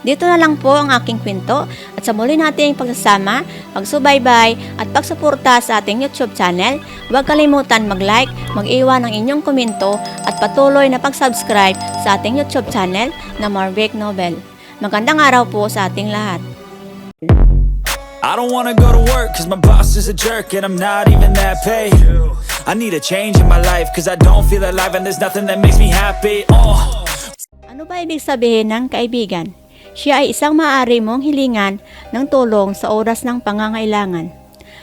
Dito na lang po ang aking kwento at sa muli nating pagsasama, pagsubaybay at pagsuporta sa ating YouTube channel, huwag kalimutan mag-like, mag-iwan ng inyong komento at patuloy na pag-subscribe sa ating YouTube channel na Marvick Nobel. Magandang araw po sa ating lahat. I don't wanna go to work cause my boss is a jerk and I'm not even that paid. I need a change in my life cause I don't feel alive and there's nothing that makes me happy. Oh. Ano ba ibig sabihin ng kaibigan? Siya ay isang maaari mong hilingan ng tulong sa oras ng pangangailangan.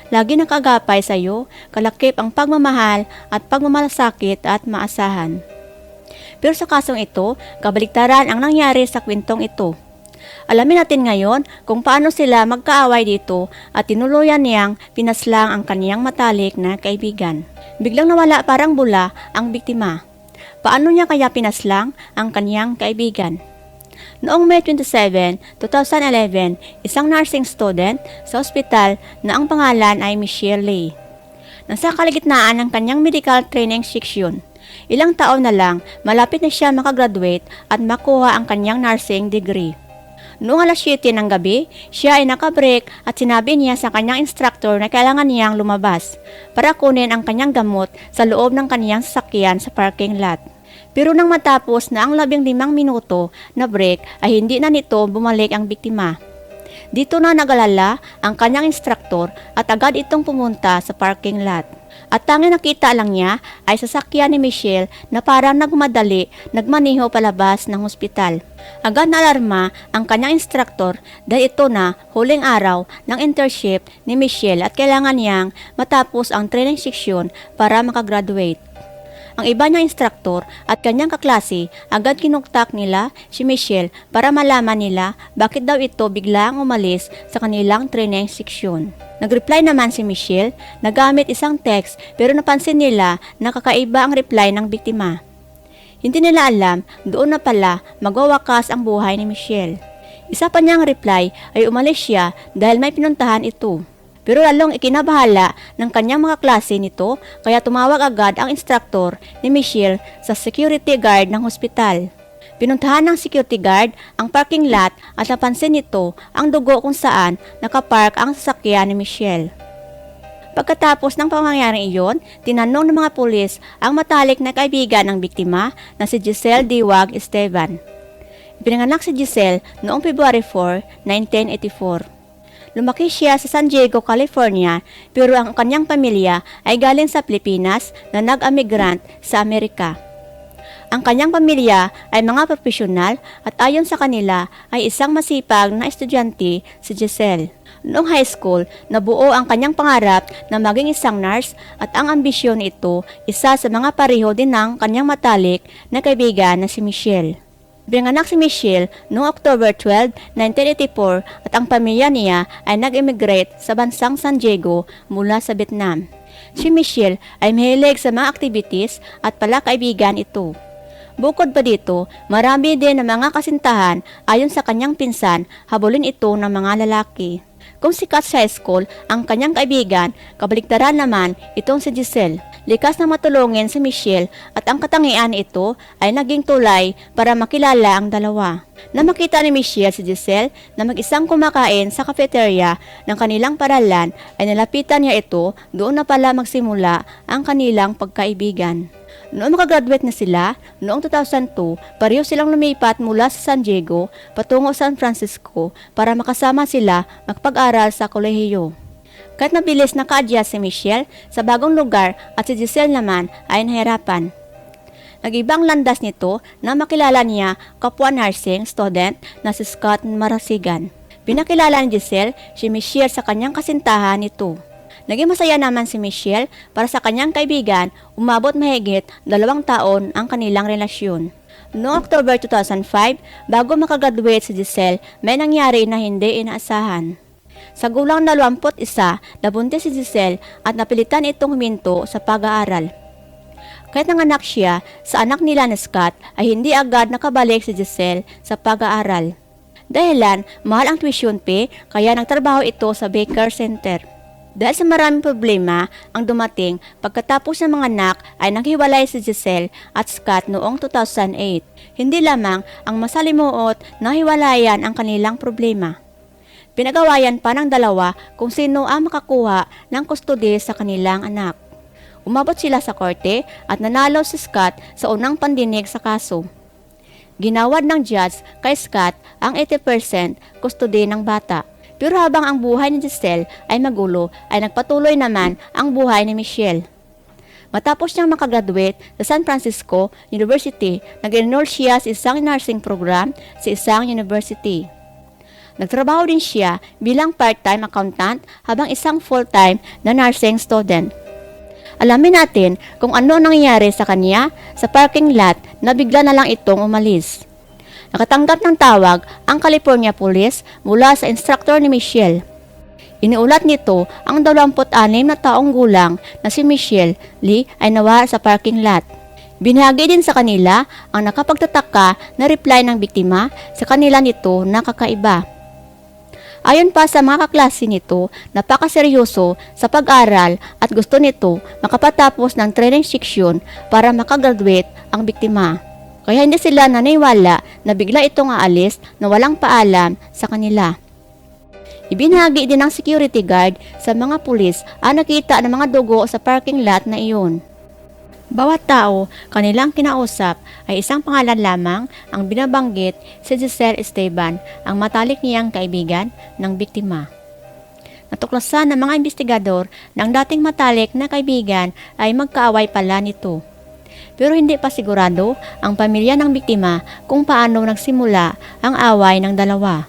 Lagi nakagapay sa iyo, kalakip ang pagmamahal at pagmamalasakit at maasahan. Pero sa kasong ito, kabaliktaran ang nangyari sa kwentong ito. Alamin natin ngayon kung paano sila magkaaway dito at tinuluyan niyang pinaslang ang kaniyang matalik na kaibigan. Biglang nawala parang bula ang biktima. Paano niya kaya pinaslang ang kaniyang kaibigan? Noong May 27, 2011, isang nursing student sa ospital na ang pangalan ay Michelle Lee. Nasa kaligitnaan ng kanyang medical training section. Ilang taon na lang, malapit na siya makagraduate at makuha ang kanyang nursing degree. Noong alas 7 ng gabi, siya ay nakabreak at sinabi niya sa kanyang instructor na kailangan niyang lumabas para kunin ang kanyang gamot sa loob ng kanyang sasakyan sa parking lot. Pero nang matapos na ang labing limang minuto na break ay hindi na nito bumalik ang biktima. Dito na nagalala ang kanyang instructor at agad itong pumunta sa parking lot. At tanging nakita lang niya ay sasakyan ni Michelle na parang nagmadali, nagmaniho palabas ng hospital. Agad na alarma ang kanyang instructor dahil ito na huling araw ng internship ni Michelle at kailangan niyang matapos ang training section para makagraduate. Ang iba niyang instruktor at kanyang kaklase agad kinuktak nila si Michelle para malaman nila bakit daw ito biglang umalis sa kanilang training section. Nag-reply naman si Michelle na gamit isang text pero napansin nila na kakaiba ang reply ng biktima. Hindi nila alam doon na pala magwawakas ang buhay ni Michelle. Isa pa niyang reply ay umalis siya dahil may pinuntahan ito. Pero lalong ikinabahala ng kanyang mga klase nito kaya tumawag agad ang instructor ni Michelle sa security guard ng hospital. Pinuntahan ng security guard ang parking lot at napansin nito ang dugo kung saan nakapark ang sasakyan ni Michelle. Pagkatapos ng pangyayaring iyon, tinanong ng mga pulis ang matalik na kaibigan ng biktima na si Giselle Diwag Esteban. Pinanganak si Giselle noong February 4, 1984. Lumaki siya sa San Diego, California, pero ang kanyang pamilya ay galing sa Pilipinas na nag-amigrant sa Amerika. Ang kanyang pamilya ay mga profesional at ayon sa kanila ay isang masipag na estudyante si Giselle. Noong high school, nabuo ang kanyang pangarap na maging isang nurse at ang ambisyon nito isa sa mga pareho din ng kanyang matalik na kaibigan na si Michelle. Binanganak si Michelle noong October 12, 1984 at ang pamilya niya ay nag-immigrate sa bansang San Diego mula sa Vietnam. Si Michelle ay mahilig sa mga activities at pala kaibigan ito. Bukod pa dito, marami din ng mga kasintahan ayon sa kanyang pinsan, habulin ito ng mga lalaki. Kung sikat sa school, ang kanyang kaibigan, kabaliktaran naman itong si Giselle. Likas na matulungin si Michelle at ang katangian ito ay naging tulay para makilala ang dalawa. Na makita ni Michelle si Giselle na mag-isang kumakain sa cafeteria ng kanilang paralan ay nalapitan niya ito doon na pala magsimula ang kanilang pagkaibigan. Noong makagraduate na sila, noong 2002, pareho silang lumipat mula sa San Diego patungo San Francisco para makasama sila magpag-aral sa kolehiyo. Kahit mabilis naka-adjust si Michelle sa bagong lugar at si Giselle naman ay nahirapan. Nag-ibang landas nito na makilala niya kapwa nursing student na si Scott Marasigan. Pinakilala ni Giselle si Michelle sa kanyang kasintahan nito. Naging masaya naman si Michelle para sa kanyang kaibigan, umabot mahigit dalawang taon ang kanilang relasyon. Noong October 2005, bago makagraduate si Giselle, may nangyari na hindi inaasahan. Sa gulang na 21, nabuntis si Giselle at napilitan itong huminto sa pag-aaral. Kahit nanganak siya, sa anak nila na Scott ay hindi agad nakabalik si Giselle sa pag-aaral. Dahilan, mahal ang tuition fee kaya nagtrabaho ito sa Baker Center. Dahil sa maraming problema ang dumating pagkatapos ng mga anak ay naghiwalay si Giselle at Scott noong 2008. Hindi lamang ang masalimuot na hiwalayan ang kanilang problema. Pinagawayan pa ng dalawa kung sino ang makakuha ng kustodi sa kanilang anak. Umabot sila sa korte at nanalo si Scott sa unang pandinig sa kaso. Ginawad ng judge kay Scott ang 80% kustodi ng bata. Pero habang ang buhay ni Giselle ay magulo, ay nagpatuloy naman ang buhay ni Michelle. Matapos niyang makagraduate sa San Francisco University, nag-enroll siya sa isang nursing program sa isang university. Nagtrabaho din siya bilang part-time accountant habang isang full-time na nursing student. Alamin natin kung ano nangyayari sa kanya sa parking lot na bigla na lang itong umalis. Nakatanggap ng tawag ang California Police mula sa instructor ni Michelle. Iniulat nito ang 26 na taong gulang na si Michelle Lee ay nawala sa parking lot. Binahagi din sa kanila ang nakapagtataka na reply ng biktima sa kanila nito na kakaiba. Ayon pa sa mga kaklase nito, napakaseryoso sa pag-aral at gusto nito makapatapos ng training section para makagraduate ang biktima. Kaya hindi sila naniwala na bigla itong aalis na walang paalam sa kanila. Ibinahagi din ng security guard sa mga pulis ang nakita ng mga dugo sa parking lot na iyon. Bawat tao kanilang kinausap ay isang pangalan lamang ang binabanggit si Giselle Esteban, ang matalik niyang kaibigan ng biktima. Natuklasan ng mga investigador na ang dating matalik na kaibigan ay magkaaway pala nito. Pero hindi pa sigurado ang pamilya ng biktima kung paano nagsimula ang away ng dalawa.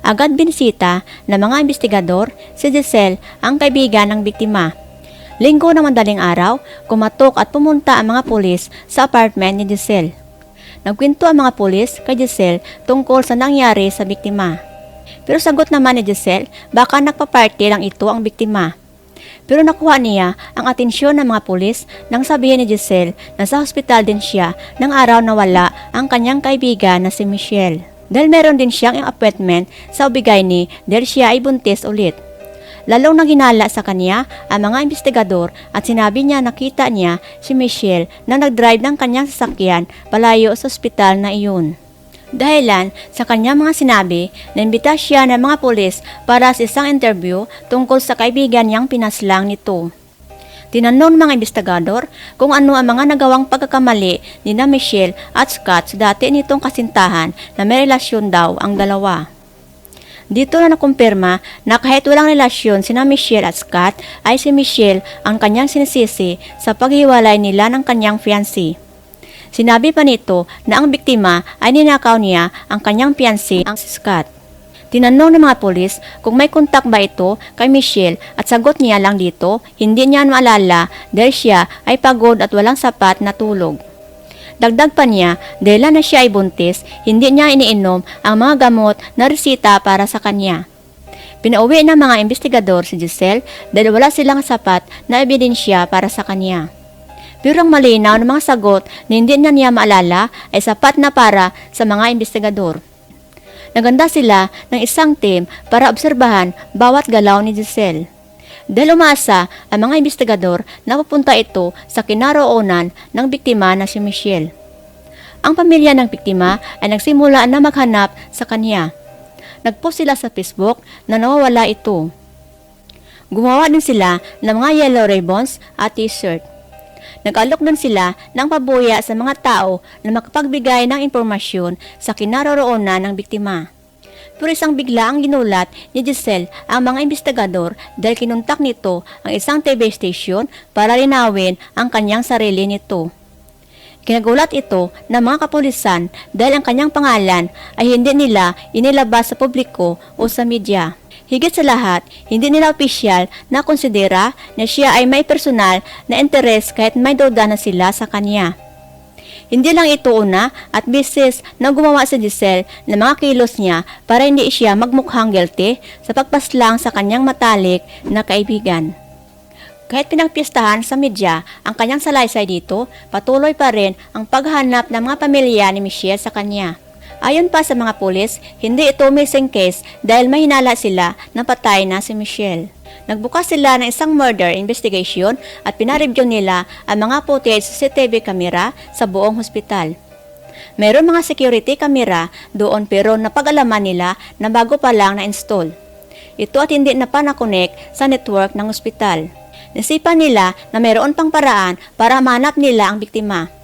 Agad binisita ng mga investigador si Giselle ang kaibigan ng biktima. Linggo ng madaling araw, kumatok at pumunta ang mga pulis sa apartment ni Giselle. Nagkwento ang mga pulis kay Giselle tungkol sa nangyari sa biktima. Pero sagot naman ni Giselle, baka nagpa-party lang ito ang biktima. Pero nakuha niya ang atensyon ng mga pulis nang sabihin ni Giselle na sa hospital din siya ng araw na wala ang kanyang kaibigan na si Michelle. Dahil meron din siyang appointment sa Obigayni dahil siya ay buntis ulit. Lalong naghinala sa kanya ang mga investigador at sinabi niya nakita niya si Michelle na nag-drive ng kanyang sasakyan palayo sa ospital na iyon. Dahilan sa kanyang mga sinabi, naimbita siya ng mga pulis para sa isang interview tungkol sa kaibigan niyang pinaslang nito. Tinanong ng mga investigador kung ano ang mga nagawang pagkakamali ni na Michelle at Scott sa dati nitong kasintahan na may relasyon daw ang dalawa. Dito na nakumpirma na kahit walang relasyon sina Michelle at Scott ay si Michelle ang kanyang sinisisi sa paghiwalay nila ng kanyang fiancé. Sinabi pa nito na ang biktima ay ninakaw niya ang kanyang fiancé ang si Scott. Tinanong ng mga polis kung may kontak ba ito kay Michelle at sagot niya lang dito, hindi niya maalala dahil siya ay pagod at walang sapat na tulog. Dagdag pa niya, dahil na siya ay buntis, hindi niya iniinom ang mga gamot na resita para sa kanya. Pinauwi ng mga investigador si Giselle dahil wala silang sapat na ebidensya para sa kanya. Pero ang malinaw ng mga sagot na hindi na niya maalala ay sapat na para sa mga investigador. Naganda sila ng isang team para obserbahan bawat galaw ni Giselle. Dahil umasa ang mga investigador na pupunta ito sa kinaroonan ng biktima na si Michelle. Ang pamilya ng biktima ay nagsimula na maghanap sa kanya. Nagpost sila sa Facebook na nawawala ito. Gumawa din sila ng mga yellow ribbons at t-shirt. Nag-alok din sila ng pabuya sa mga tao na makapagbigay ng impormasyon sa kinaroroonan ng biktima. Pero isang bigla ang ginulat ni Giselle ang mga investigador dahil kinuntak nito ang isang TV station para linawin ang kanyang sarili nito. Kinagulat ito ng mga kapulisan dahil ang kanyang pangalan ay hindi nila inilabas sa publiko o sa media. Higit sa lahat, hindi nila opisyal na konsidera na siya ay may personal na interes kahit may duda na sila sa kanya. Hindi lang ito una at bisis na gumawa si Giselle ng mga kilos niya para hindi siya magmukhang guilty sa pagpaslang sa kanyang matalik na kaibigan. Kahit pinagpiestahan sa media ang kanyang salaysay dito, patuloy pa rin ang paghanap ng mga pamilya ni Michelle sa kanya. Ayon pa sa mga pulis, hindi ito missing case dahil may hinala sila na patay na si Michelle. Nagbukas sila ng isang murder investigation at pinareview nila ang mga footage sa CCTV camera sa buong hospital. Meron mga security camera doon pero napag-alaman nila na bago pa lang na-install. Ito at hindi na pa na-connect sa network ng ospital. Nasipan nila na mayroon pang paraan para manap nila ang biktima.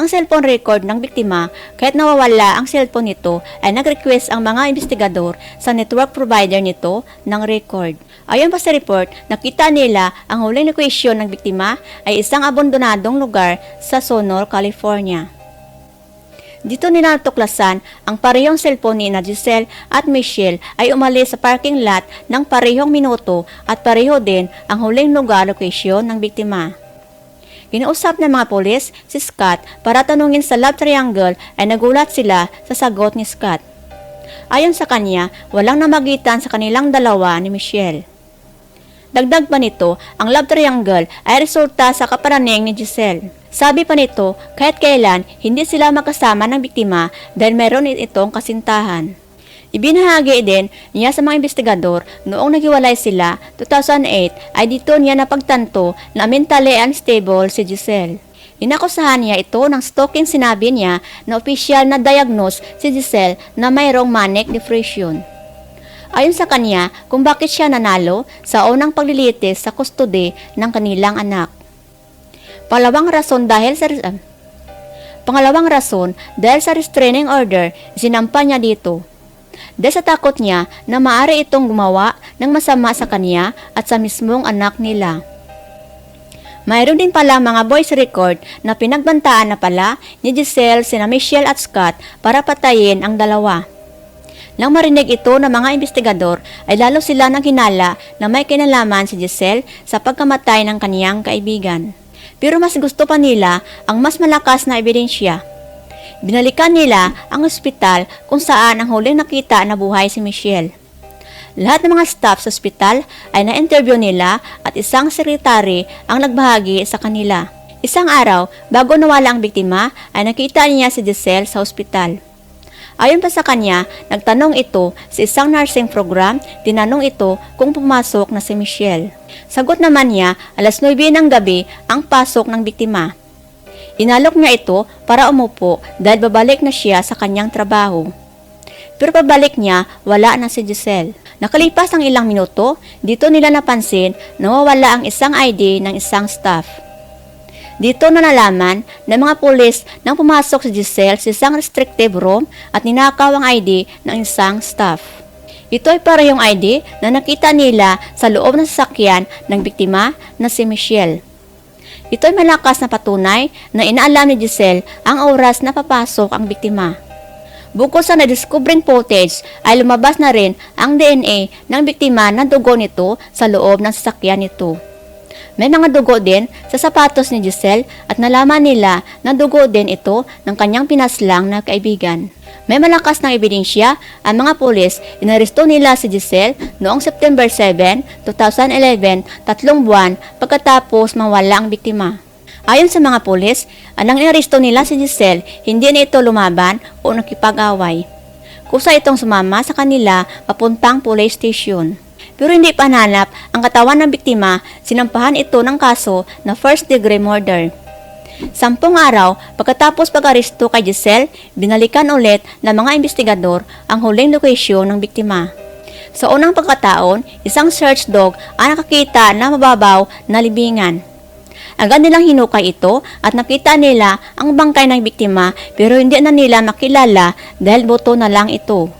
Ang cellphone record ng biktima, kahit nawawala ang cellphone nito, ay nag-request ang mga investigador sa network provider nito ng record. Ayon pa sa report, nakita nila ang huling location ng biktima ay isang abandonadong lugar sa Sonor, California. Dito nila natuklasan ang parehong cellphone ni na Giselle at Michelle ay umalis sa parking lot ng parehong minuto at pareho din ang huling lugar location ng biktima. Kinausap ng mga polis si Scott para tanungin sa love triangle ay nagulat sila sa sagot ni Scott. Ayon sa kanya, walang namagitan sa kanilang dalawa ni Michelle. Dagdag pa nito, ang love triangle ay resulta sa kaparaning ni Giselle. Sabi pa nito, kahit kailan, hindi sila makasama ng biktima dahil meron itong kasintahan. Ibinahagi din niya sa mga investigador noong naghiwalay sila 2008 ay dito niya napagtanto na mentally unstable si Giselle. Inakusahan niya ito ng stalking sinabi niya na opisyal na diagnose si Giselle na mayroong manic depression. Ayon sa kanya kung bakit siya nanalo sa unang paglilitis sa kustode ng kanilang anak. Palawang rason dahil sa ah, Pangalawang rason, dahil sa restraining order, sinampa niya dito. Dahil sa takot niya na maaari itong gumawa ng masama sa kanya at sa mismong anak nila. Mayroon din pala mga voice record na pinagbantaan na pala ni Giselle, sina Michelle at Scott para patayin ang dalawa. Nang marinig ito ng mga investigador ay lalo sila nang hinala na may kinalaman si Giselle sa pagkamatay ng kaniyang kaibigan. Pero mas gusto pa nila ang mas malakas na ebidensya. Binalikan nila ang ospital kung saan ang huling nakita na buhay si Michelle. Lahat ng mga staff sa ospital ay na-interview nila at isang sekretary ang nagbahagi sa kanila. Isang araw, bago nawala ang biktima, ay nakita niya si Giselle sa ospital. Ayon pa sa kanya, nagtanong ito sa isang nursing program, tinanong ito kung pumasok na si Michelle. Sagot naman niya, alas 9 ng gabi ang pasok ng biktima. Inalok niya ito para umupo dahil babalik na siya sa kanyang trabaho. Pero pabalik niya, wala na si Giselle. Nakalipas ang ilang minuto, dito nila napansin na wawala ang isang ID ng isang staff. Dito na nalaman ng mga pulis nang pumasok si Giselle sa isang restrictive room at ninakaw ang ID ng isang staff. Ito ay parehong ID na nakita nila sa loob ng sasakyan ng biktima na si Michelle. Ito ay malakas na patunay na inaalam ni Giselle ang oras na papasok ang biktima. Bukod sa na-discovering footage ay lumabas na rin ang DNA ng biktima na dugo nito sa loob ng sasakyan nito. May mga dugo din sa sapatos ni Giselle at nalaman nila na dugo din ito ng kanyang pinaslang na kaibigan. May malakas na ebidensya ang mga pulis, inaresto nila si Giselle noong September 7, 2011, tatlong buwan pagkatapos mawala ang biktima. Ayon sa mga pulis, anang inaresto nila si Giselle, hindi na ito lumaban o nakipag-away. Kusa itong sumama sa kanila papuntang police station. Pero hindi pa nanap ang katawan ng biktima, sinampahan ito ng kaso na first degree murder. Sampung araw pagkatapos pag-aresto kay Giselle, binalikan ulit ng mga investigador ang huling lokasyon ng biktima. Sa unang pagkataon, isang search dog ang nakakita na mababaw na libingan. Agad nilang hinukay ito at nakita nila ang bangkay ng biktima pero hindi na nila makilala dahil buto na lang ito.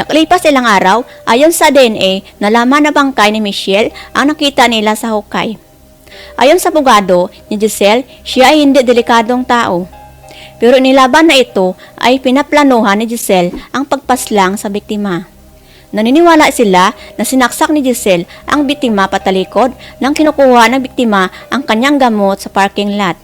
Nakalipas ilang araw, ayon sa DNA, nalaman na bangkay ni Michelle ang nakita nila sa hukay. Ayon sa bugado ni Giselle, siya ay hindi delikadong tao. Pero nilaban na ito ay pinaplanuhan ni Giselle ang pagpaslang sa biktima. Naniniwala sila na sinaksak ni Giselle ang biktima patalikod nang kinukuha ng biktima ang kanyang gamot sa parking lot.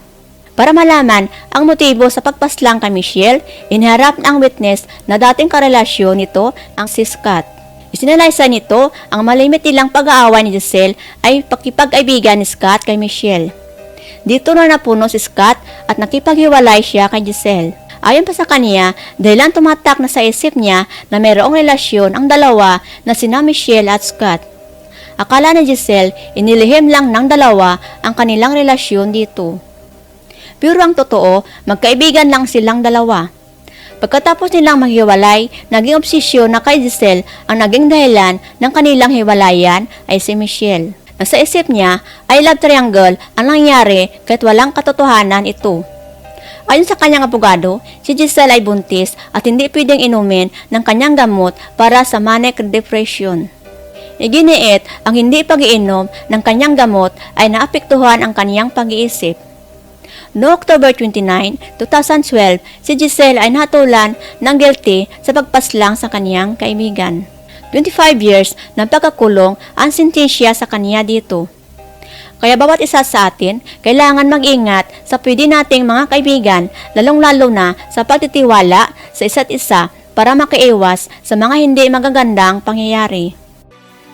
Para malaman ang motibo sa pagpaslang kay Michelle, inharap ang witness na dating karelasyon nito ang si Scott. Isinalaysay nito ang malimit nilang pag-aaway ni Giselle ay pakipag-aibigan ni Scott kay Michelle. Dito na napuno si Scott at nakipaghiwalay siya kay Giselle. Ayon pa sa kanya, dahilan tumatak na sa isip niya na mayroong relasyon ang dalawa na sina Michelle at Scott. Akala ni Giselle, inilihim lang ng dalawa ang kanilang relasyon dito. Pero ang totoo, magkaibigan lang silang dalawa. Pagkatapos nilang maghiwalay, naging obsesyon na kay Giselle ang naging dahilan ng kanilang hiwalayan ay si Michelle. Nasa isip niya ay love triangle ang nangyari kahit walang katotohanan ito. Ayon sa kanyang abogado, si Giselle ay buntis at hindi pwedeng inumin ng kanyang gamot para sa manic depression. Iginiit ang hindi pag-iinom ng kanyang gamot ay naapektuhan ang kanyang pag-iisip. No October 29, 2012, si Giselle ay natulan ng guilty sa pagpaslang sa kanyang kaibigan. 25 years ng pagkakulong ang sentensya sa kanya dito. Kaya bawat isa sa atin, kailangan mag-ingat sa pwede nating mga kaibigan, lalong-lalo na sa pagtitiwala sa isa't isa para makaiwas sa mga hindi magagandang pangyayari.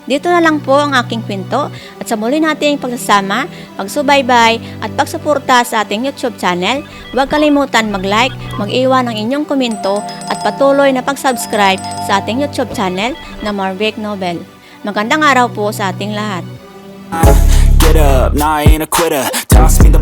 Dito na lang po ang aking kwento at sa muli nating pagsasama, pagsubaybay at pagsuporta sa ating YouTube channel, huwag kalimutan mag-like, mag-iwan ng inyong komento at patuloy na pag-subscribe sa ating YouTube channel na Marvick Nobel. Magandang araw po sa ating lahat. Get up, nah, I ain't a quitter. Toss me the